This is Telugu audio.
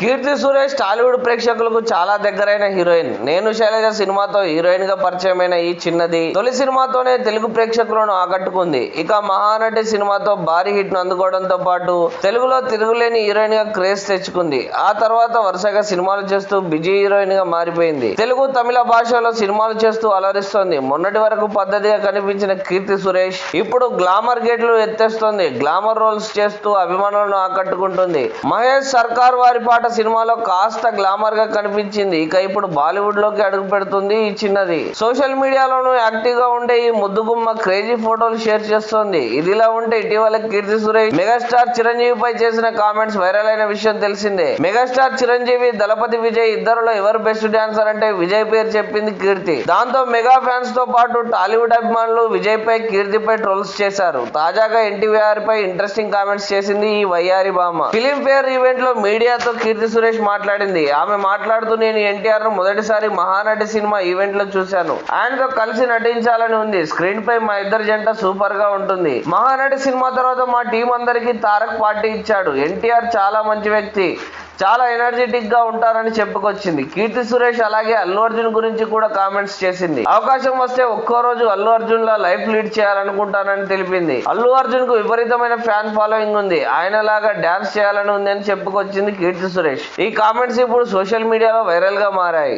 కీర్తి సురేష్ టాలీవుడ్ ప్రేక్షకులకు చాలా దగ్గరైన హీరోయిన్. నేను శైలజ సినిమాతో హీరోయిన్గా పరిచయమైన ఈ చిన్నది తొలి సినిమాతోనే తెలుగు ప్రేక్షకులను ఆకట్టుకుంది. ఇక మహానటి సినిమాతో భారీ హిట్ను అందుకోవడంతో పాటు తెలుగులో తిరుగులేని హీరోయిన్గా క్రేజ్ తెచ్చుకుంది. ఆ తర్వాత వరుసగా సినిమాలు చేస్తూ బిజీ హీరోయిన్గా మారిపోయింది. తెలుగు తమిళ భాషలో సినిమాలు చేస్తూ అలరిస్తోంది. మొన్నటి వరకు పద్ధతిగా కనిపించిన కీర్తి సురేష్ ఇప్పుడు గ్లామర్ గేట్లు ఎత్తేస్తోంది. గ్లామర్ రోల్స్ చేస్తూ అభిమానులను ఆకట్టుకుంటుంది. మహేష్ సర్కార్ వారి పాట సినిమాలో కాస్త గ్లామర్గా కనిపించింది. ఇక ఇప్పుడు బాలీవుడ్లోకి అడుగు పెడుతుంది ఈ చిన్నది. సోషల్ మీడియాలోనూ యాక్టివ్గా ఉండే ఈ ముద్దుగుమ్మ క్రేజీ ఫోటోలు షేర్ చేస్తోంది. ఇదిలా ఉంటే ఇటీవల కీర్తి సురేష్ మెగాస్టార్ చిరంజీవి పై చేసిన కామెంట్స్ వైరల్ అయిన విషయం తెలిసిందే. మెగాస్టార్ చిరంజీవి దళపతి విజయ్ ఇద్దరులో ఎవరు బెస్ట్ డాన్సర్ అంటే విజయ్ పేరు చెప్పింది కీర్తి. దాంతో మెగా ఫ్యాన్స్తో పాటు టాలీవుడ్ అభిమానులు విజయ్ పై కీర్తిపై ట్రోల్స్ చేశారు. తాజాగా ఎన్టీవీఆర్ పై ఇంట్రెస్టింగ్ కామెంట్స్ చేసింది ఈ వయ్యారి బామ్మ ఫిలిం ఫేర్ ఈవెంట్లో మీడియాతో కీర్తి సురేష్ మాట్లాడింది. ఆమె మాట్లాడుతూ నేను ఎన్టీఆర్ను మొదటిసారి మహానటి సినిమా ఈవెంట్లో చూశాను. ఆయనతో కలిసి నటించాలని ఉంది. స్క్రీన్ పై మా ఇద్దరి జంట సూపర్గా ఉంటుంది. మహానటి సినిమా తర్వాత మా టీం అందరికి తారక్ పార్టీ ఇచ్చాడు. ఎన్టీఆర్ చాలా మంచి వ్యక్తి. చాలా ఎనర్జెటిక్గా ఉంటారని చెప్పుకొచ్చింది. కీర్తి సురేష్ అలాగే అల్లు అర్జున్ గురించి కూడా కామెంట్స్ చేసింది. అవకాశం వస్తే ఒక్కో రోజు అల్లు అర్జున్ లా లైఫ్ లీడ్ చేయాలనుకుంటానని తెలిపింది. అల్లు అర్జున్కు విపరీతమైన ఫ్యాన్ ఫాలోయింగ్ ఉంది. ఆయన లాగా డాన్స్ చేయాలని ఉంది అని చెప్పుకొచ్చింది కీర్తి సురేష్. ఈ కామెంట్స్ ఇప్పుడు సోషల్ మీడియాలో వైరల్గా మారాయి.